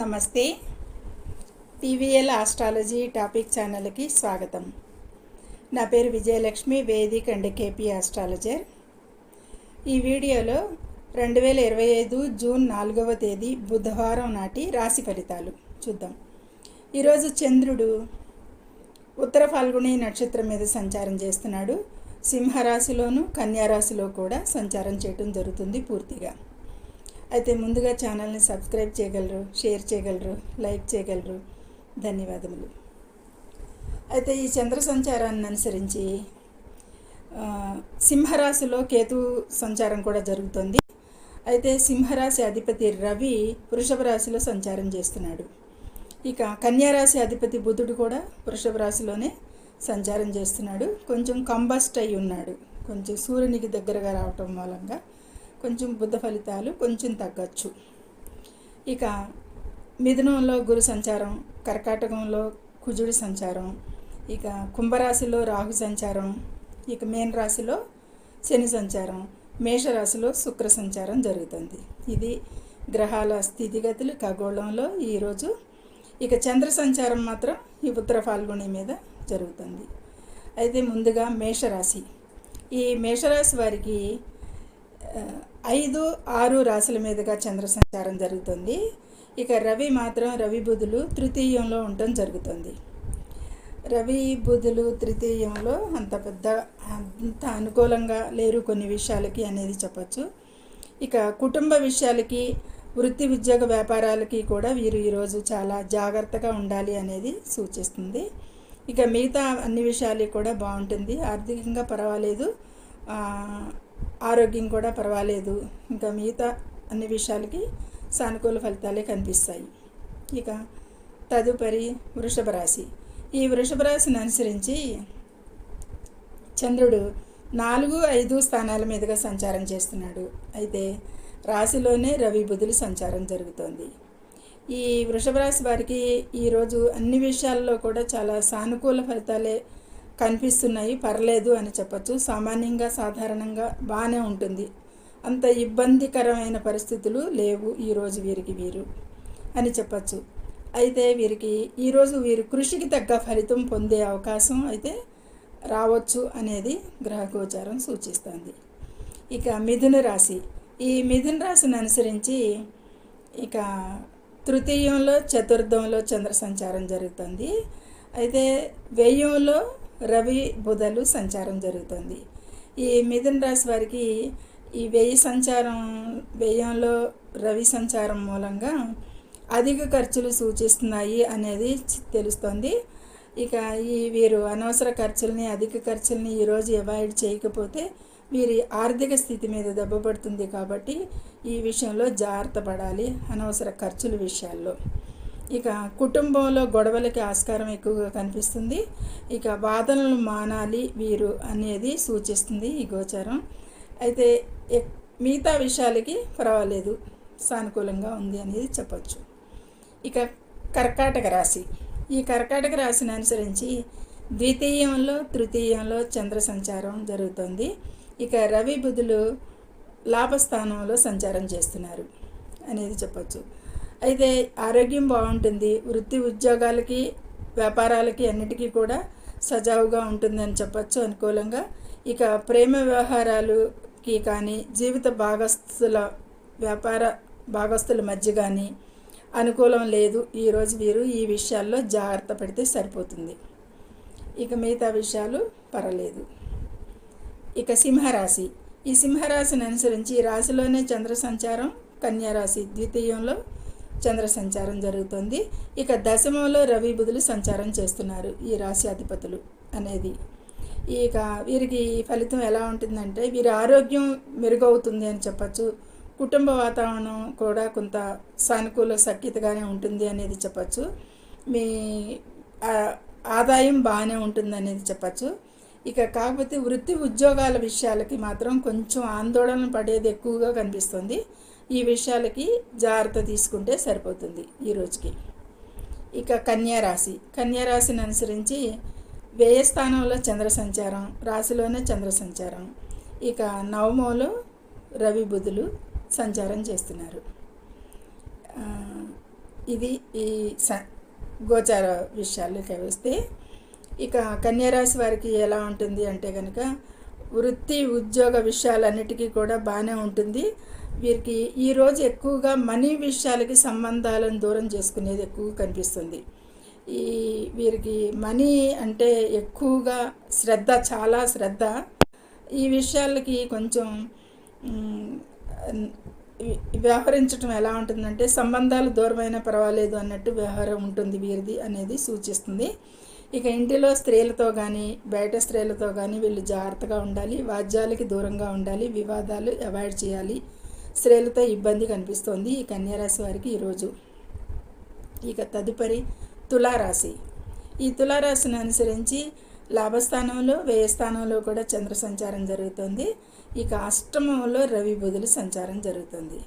నమస్తే. TVL astrology topic ఛానల్కి స్వాగతం. నా పేరు Vijayalakshmi Vedic and KP astrologer. ఈ వీడియోలో రెండు వేల ఇరవై ఐదు జూన్ నాలుగవ తేదీ బుధవారం నాటి రాశి ఫలితాలు చూద్దాం. ఈరోజు చంద్రుడు ఉత్తర ఫాల్గుణి నక్షత్రం మీద సంచారం చేస్తున్నాడు. సింహరాశిలోను కన్యారాశిలో కూడా సంచారం చేయటం జరుగుతుంది పూర్తిగా. అయితే ముందుగా ఛానల్ని సబ్స్క్రైబ్ చేయగలరు షేర్ చేయగలరు లైక్ చేయగలరు. ధన్యవాదములు. అయితే ఈ చంద్ర సంచారాన్ని అనుసరించి సింహరాశిలో కేతు సంచారం కూడా జరుగుతుంది. అయితే సింహరాశి అధిపతి రవి వృషభ రాశిలో సంచారం చేస్తున్నాడు. ఇక కన్యారాశి అధిపతి బుధుడు కూడా వృషభ రాశిలోనే సంచారం చేస్తున్నాడు. కొంచెం కంబస్ట్ అయి ఉన్నాడు. కొంచెం సూర్యునికి దగ్గరగా రావటం మూలంగా కొంచెం బుద్ధ ఫలితాలు కొంచెం తగ్గచ్చు. ఇక మిథునంలో గురు సంచారం కర్కాటకంలో కుజుడి సంచారం ఇక కుంభరాశిలో రాహు సంచారం ఇక మేన్ రాశిలో శని సంచారం మేషరాశిలో శుక్ర సంచారం జరుగుతుంది. ఇది గ్రహాల స్థితిగతులు ఖగోళంలో ఈరోజు ఇక చంద్ర సంచారం మాత్రం ఈ ఉత్తర ఫాల్గుని మీద జరుగుతుంది. అయితే ముందుగా మేషరాశి. ఈ మేషరాశి వారికి ఐదు ఆరు రాశుల మీదుగా చంద్ర సంచారం జరుగుతుంది. ఇక రవి మాత్రం రవి బుధులు తృతీయంలో ఉండటం జరుగుతుంది. రవి బుధులు తృతీయంలో అంత పెద్ద అంత అనుకూలంగా లేరు కొన్ని విషయాలకి అనేది చెప్పచ్చు. ఇక కుటుంబ విషయాలకి వృత్తి ఉద్యోగ వ్యాపారాలకి కూడా వీరు ఈరోజు చాలా జాగ్రత్తగా ఉండాలి అనేది సూచిస్తుంది. ఇక మిగతా అన్ని విషయాలు కూడా బాగుంటుంది. ఆర్థికంగా పర్వాలేదు. ఆరోగ్యం కూడా పర్వాలేదు. ఇంకా మిగతా అన్ని విషయాలకి సానుకూల ఫలితాలే కనిపిస్తాయి. ఇక తదుపరి వృషభ రాశి. ఈ వృషభ రాశిని అనుసరించి చంద్రుడు నాలుగు ఐదు స్థానాల మీదుగా సంచారం చేస్తున్నాడు. అయితే రాశిలోనే రవి బుధులు సంచారం జరుగుతోంది. ఈ వృషభ రాశి వారికి ఈరోజు అన్ని విషయాల్లో కూడా చాలా సానుకూల ఫలితాలే కనిపిస్తున్నాయి పర్లేదు అని చెప్పచ్చు. సామాన్యంగా సాధారణంగా బాగానే ఉంటుంది. అంత ఇబ్బందికరమైన పరిస్థితులు లేవు ఈరోజు వీరికి వీరు అని చెప్పచ్చు. అయితే వీరికి ఈరోజు వీరు కృషికి తగ్గ ఫలితం పొందే అవకాశం అయితే రావచ్చు అనేది గ్రహగోచారం సూచిస్తుంది. ఇక మిథున రాశి. ఈ మిథున రాశిని అనుసరించి ఇక తృతీయంలో చతుర్థంలో చంద్ర సంచారం జరుగుతుంది. అయితే వ్యయంలో రవి బుధలు సంచారం జరుగుతుంది. ఈ మిథున రాశి వారికి ఈ వ్యయ సంచారం వ్యయంలో రవి సంచారం మూలంగా అధిక ఖర్చులు సూచిస్తున్నాయి అనేది తెలుస్తుంది తెలుస్తోంది. ఇక ఈ వీరు అనవసర ఖర్చుల్ని అధిక ఖర్చుల్ని ఈరోజు అవాయిడ్ చేయకపోతే వీరి ఆర్థిక స్థితి మీద దెబ్బ పడుతుంది కాబట్టి ఈ విషయంలో జాగ్రత్త పడాలి అనవసర ఖర్చుల విషయాల్లో. ఇక కుటుంబంలో గొడవలకి ఆస్కారం ఎక్కువగా కనిపిస్తుంది. ఇక వాదనలు మానాలి వీరు అనేది సూచిస్తుంది ఈ గోచారం. అయితే ఎక్- మిగతా విషయాలకి పర్వాలేదు. సానుకూలంగా ఉంది అనేది చెప్పచ్చు. ఇక కర్కాటక రాశి. ఈ కర్కాటక రాశిని అనుసరించి ద్వితీయంలో తృతీయంలో చంద్ర సంచారం జరుగుతుంది. ఇక రవి బుధులు లాభస్థానంలో సంచారం చేస్తున్నారు అనేది చెప్పచ్చు. అయితే ఆరోగ్యం బాగుంటుంది. వృత్తి ఉద్యోగాలకి వ్యాపారాలకి అన్నిటికీ కూడా సజావుగా ఉంటుందని చెప్పచ్చు అనుకూలంగా. ఇక ప్రేమ వ్యవహారాలుకి కానీ జీవిత భాగస్థుల వ్యాపార భాగస్థుల మధ్య కానీ అనుకూలం లేదు. ఈరోజు వీరు ఈ విషయాల్లో జాగ్రత్త పడితే సరిపోతుంది. ఇక మిగతా విషయాలు పర్వాలేదు. ఇక సింహరాశి. ఈ సింహరాశిని అనుసరించి ఈ రాశిలోనే చంద్ర సంచారం కన్యారాశి ద్వితీయంలో చంద్ర సంచారం జరుగుతుంది. ఇక దశమంలో రవి బుధులు సంచారం చేస్తున్నారు ఈ రాశి అధిపతులు అనేది. ఇక వీరికి ఈ ఫలితం ఎలా ఉంటుందంటే వీరి ఆరోగ్యం మెరుగవుతుంది అని చెప్పచ్చు. కుటుంబ వాతావరణం కూడా కొంత సానుకూల సఖ్యతగానే ఉంటుంది అనేది చెప్పచ్చు. మీ ఆదాయం బాగానే ఉంటుంది అనేది చెప్పచ్చు. ఇక కాకపోతే వృత్తి ఉద్యోగాల విషయాలకి మాత్రం కొంచెం ఆందోళన పడేది ఎక్కువగా కనిపిస్తుంది. ఈ విషయాలకి జాగ్రత్త తీసుకుంటే సరిపోతుంది ఈ రోజుకి. ఇక కన్యారాశి కన్యారాశిని అనుసరించి వ్యయస్థానంలో చంద్ర సంచారం రాశిలోనే చంద్ర సంచారం. ఇక నవమంలో రవి బుధులు సంచారం చేస్తున్నారు. ఇది ఈ స గోచార విషయాలకి వస్తే ఇక కన్యారాశి వారికి ఎలా ఉంటుంది అంటే కనుక వృత్తి ఉద్యోగ విషయాలన్నిటికీ కూడా బాగానే ఉంటుంది. వీరికి ఈరోజు ఎక్కువగా మనీ విషయాలకి సంబంధాలను దూరం చేసుకునేది ఎక్కువ కనిపిస్తుంది. ఈ వీరికి మనీ అంటే ఎక్కువగా శ్రద్ధ చాలా శ్రద్ధ. ఈ విషయాలకి కొంచెం వ్యవహరించడం ఎలా ఉంటుందంటే సంబంధాలు దూరమైన పర్వాలేదు అన్నట్టు వ్యవహారం ఉంటుంది వీరిది అనేది సూచిస్తుంది. ఇక ఇంటిలో స్త్రీలతో కానీ బయట స్త్రీలతో కానీ వీళ్ళు జాగ్రత్తగా ఉండాలి వాద్యాలకి దూరంగా ఉండాలి వివాదాలు అవాయిడ్ చేయాలి. స్త్రీలతో ఇబ్బంది కనిపిస్తోంది ఈ కన్యారాశి వారికి ఈరోజు. ఇక తదుపరి తులారాశి. ఈ తులారాశిని అనుసరించి లాభస్థానంలో వ్యయస్థానంలో కూడా చంద్ర సంచారం జరుగుతుంది. ఇక అష్టమంలో రవి బుధులు సంచారం జరుగుతుంది.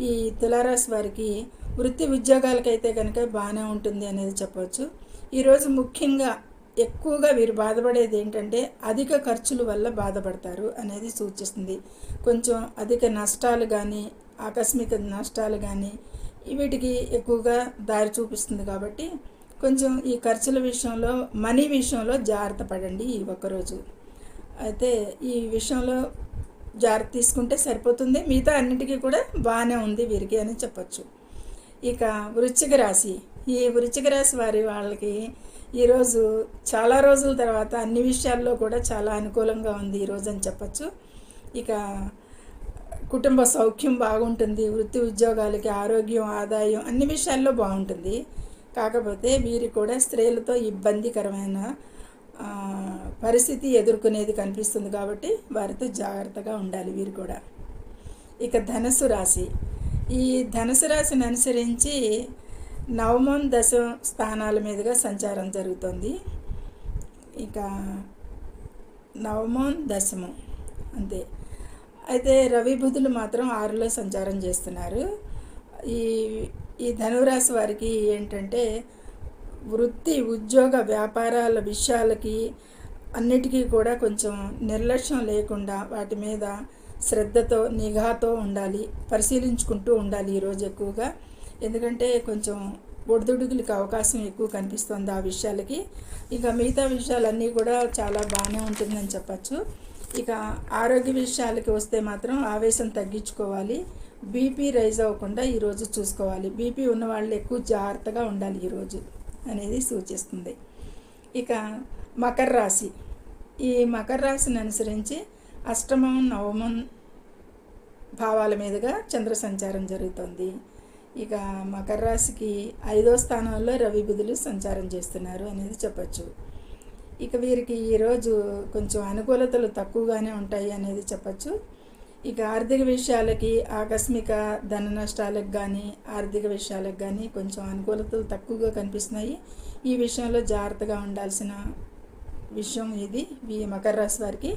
ఈ తులారాశి వారికి వృత్తి ఉద్యోగాలకైతే కనుక బాగానే ఉంటుంది అనేది చెప్పవచ్చు ఈరోజు ముఖ్యంగా ఎక్కువగా వీరు బాధపడేది ఏంటంటే అధిక ఖర్చుల వల్ల బాధపడతారు అనేది సూచిస్తుంది. కొంచెం అధిక నష్టాలు కానీ ఆకస్మిక నష్టాలు కానీ వీటికి ఎక్కువగా దారి చూపిస్తుంది కాబట్టి కొంచెం ఈ ఖర్చుల విషయంలో మనీ విషయంలో జాగ్రత్త పడండి ఈ ఒక్కరోజు. అయితే ఈ విషయంలో జాగ్రత్త తీసుకుంటే సరిపోతుంది. మిగతా అన్నిటికీ కూడా బాగానే ఉంది వీరికి అని చెప్పచ్చు. ఇక వృశ్చిక రాశి. ఈ వృశ్చిక రాశి వారి వాళ్ళకి ఈరోజు చాలా రోజుల తర్వాత అన్ని విషయాల్లో కూడా చాలా అనుకూలంగా ఉంది ఈరోజు అని చెప్పచ్చు. ఇక కుటుంబ సౌఖ్యం బాగుంటుంది వృత్తి ఉద్యోగాలకి ఆరోగ్యం ఆదాయం అన్ని విషయాల్లో బాగుంటుంది. కాకపోతే వీరు కూడా స్త్రీలతో ఇబ్బందికరమైన పరిస్థితి ఎదుర్కొనేది కనిపిస్తుంది కాబట్టి వారితో జాగ్రత్తగా ఉండాలి వీరు కూడా. ఇక ధనస్సు రాశి. ఈ ధనుసు రాశిని అనుసరించి నవమం దశ స్థానాల మీదుగా సంచారం జరుగుతుంది. ఇక నవమం దశమం అంతే. అయితే రవి బుధులు మాత్రం ఆరులో సంచారం చేస్తున్నారు. ఈ ఈ ధనురాశి వారికి ఏంటంటే వృత్తి ఉద్యోగ వ్యాపారాల విషయాలకి అన్నిటికీ కూడా కొంచెం నిర్లక్ష్యం లేకుండా వాటి మీద శ్రద్ధతో నిఘాతో ఉండాలి పరిశీలించుకుంటూ ఉండాలి ఈరోజు ఎక్కువగా. ఎందుకంటే కొంచెం ఒడిదుడుకులకి అవకాశం ఎక్కువ కనిపిస్తుంది ఆ విషయాలకి. ఇక మిగతా విషయాలన్నీ కూడా చాలా బాగానే ఉంటుందని చెప్పచ్చు. ఇక ఆరోగ్య విషయాలకి వస్తే మాత్రం ఆవేశం తగ్గించుకోవాలి. బీపీ రైజ్ అవ్వకుండా ఈరోజు చూసుకోవాలి. బీపీ ఉన్న వాళ్ళు ఎక్కువ జాగ్రత్తగా ఉండాలి ఈరోజు అనేది సూచిస్తుంది. ఇక మకర రాశి. ఈ మకర రాశిని అనుసరించి అష్టమం నవమం భావాల మీదుగా చంద్ర సంచారం జరుగుతుంది. ఇక మకర రాశికి ఐదో స్థానంలో రవి బుధులు సంచారం చేస్తున్నారు అనేది చెప్పచ్చు. ఇక వీరికి ఈరోజు కొంచెం అనుకూలతలు తక్కువగానే ఉంటాయి అనేది చెప్పచ్చు. ఇక ఆర్థిక విషయాలకి ఆకస్మిక ధన నష్టాలకు కానీ ఆర్థిక విషయాలకు కానీ కొంచెం అనుకూలతలు తక్కువగా కనిపిస్తున్నాయి. ఈ విషయంలో జాగ్రత్తగా ఉండాల్సిన విషయం ఇది. ఈ మకర రాశి వారికి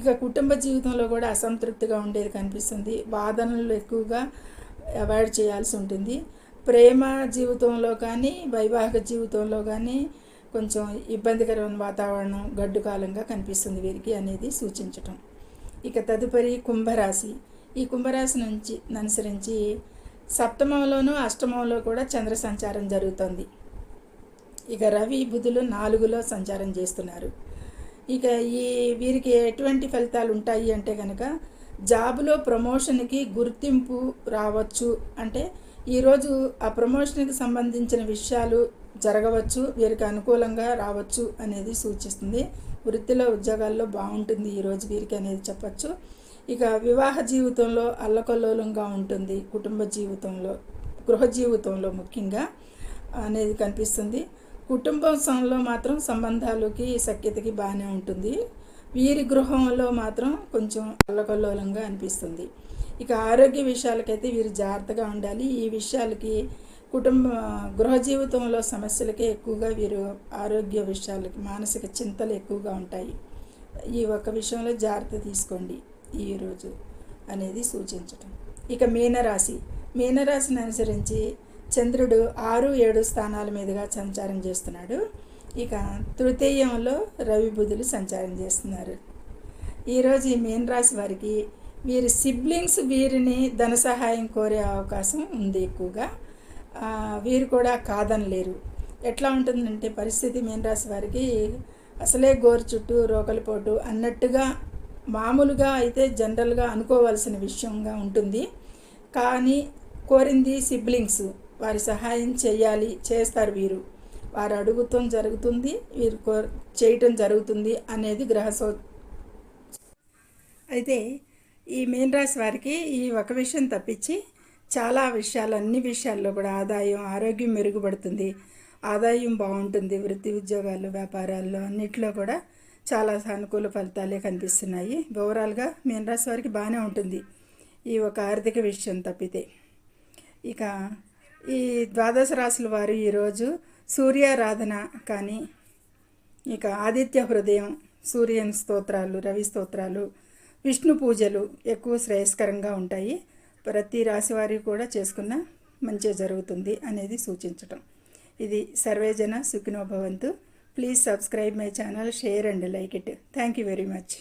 ఇక కుటుంబ జీవితంలో కూడా అసంతృప్తిగా ఉండేది కనిపిస్తుంది. వాదనలు ఎక్కువగా అవాయిడ్ చేయాల్సి ఉంటుంది. ప్రేమ జీవితంలో కానీ వైవాహిక జీవితంలో కానీ కొంచెం ఇబ్బందికరమైన వాతావరణం గడ్డు కాలంగా కనిపిస్తుంది వీరికి అనేది సూచించటం. ఇక తదుపరి కుంభరాశి. ఈ కుంభరాశి నుంచి అనుసరించి సప్తమంలోనూ అష్టమంలో కూడా చంద్ర సంచారం జరుగుతుంది. ఇక రవి బుధులు నాలుగులో సంచారం చేస్తున్నారు. ఇక ఈ వీరికి ఎటువంటి ఫలితాలు ఉంటాయి అంటే కనుక జాబులో ప్రమోషన్కి గుర్తింపు రావచ్చు. అంటే ఈరోజు ఆ ప్రమోషన్కి సంబంధించిన విషయాలు జరగవచ్చు వీరికి అనుకూలంగా రావచ్చు అనేది సూచిస్తుంది. వృత్తిలో ఉద్యోగాల్లో బాగుంటుంది ఈరోజు వీరికి అనేది చెప్పచ్చు. ఇక వివాహ జీవితంలో అల్లకల్లోలంగా ఉంటుంది కుటుంబ జీవితంలో గృహ జీవితంలో ముఖ్యంగా అనేది కనిపిస్తుంది. కుటుంబంలో మాత్రం సంబంధాలకి సఖ్యతకి బాగానే ఉంటుంది. వీరి గృహంలో మాత్రం కొంచెం అల్లకల్లోలంగా అనిపిస్తుంది. ఇక ఆరోగ్య విషయాలకైతే వీరు జాగ్రత్తగా ఉండాలి. ఈ విషయాలకి కుటుంబ గృహ జీవితంలో సమస్యలకే ఎక్కువగా వీరు ఆరోగ్య విషయాలకి మానసిక చింతలు ఎక్కువగా ఉంటాయి. ఈ ఒక్క విషయంలో జాగ్రత్త తీసుకోండి ఈరోజు అనేది సూచించటం. ఇక మీనరాశి. మీనరాశిని అనుసరించి చంద్రుడు ఆరు ఏడు స్థానాల మీదుగా సంచారం చేస్తున్నాడు. ఇక తృతీయంలో రవి బుధులు సంచారం చేస్తున్నారు. ఈరోజు ఈ మీన రాశి వారికి వీరి సిబ్లింగ్స్ వీరిని ధన సహాయం కోరే అవకాశం ఉంది ఎక్కువగా. వీరు కూడా కాదనలేరు. ఎట్లా ఉంటుందంటే పరిస్థితి మీన రాశి వారికి అసలే గోరు చుట్టూ రోకలిపోటు అన్నట్టుగా మామూలుగా అయితే జనరల్గా అనుకోవాల్సిన విషయంగా ఉంటుంది. కానీ కోరింది సిబ్లింగ్స్ వారి సహాయం చేయాలి చేస్తారు వీరు. వారు అడుగుతాం జరుగుతుంది వీరు కో చేయటం జరుగుతుంది అనేది గ్రహసో అయితే ఈ మీన రాశి వారికి ఈ ఒక విషయం తప్పించి చాలా విషయాలు అన్ని విషయాల్లో కూడా ఆదాయం ఆరోగ్యం మెరుగుపడుతుంది. ఆదాయం బాగుంటుంది వృత్తి ఉద్యోగాలు వ్యాపారాల్లో అన్నిట్లో కూడా చాలా సానుకూల ఫలితాలే కనిపిస్తున్నాయి. ఓవరాల్గా మీన రాశి వారికి బాగానే ఉంటుంది ఈ ఒక ఆర్థిక విషయం తప్పితే. ఇక ఈ ద్వాదశ రాశుల వారు ఈరోజు సూర్యారాధన కానీ ఇక ఆదిత్య హృదయం సూర్యన్ స్తోత్రాలు రవి స్తోత్రాలు విష్ణు పూజలు ఎక్కువ శ్రేయస్కరంగా ఉంటాయి. ప్రతి రాశి వారికి కూడా చేసుకున్న మంచిగా జరుగుతుంది అనేది సూచించటం. ఇది సర్వేజన Sukhinobhavantu please subscribe my channel share and like it. Thank you very much.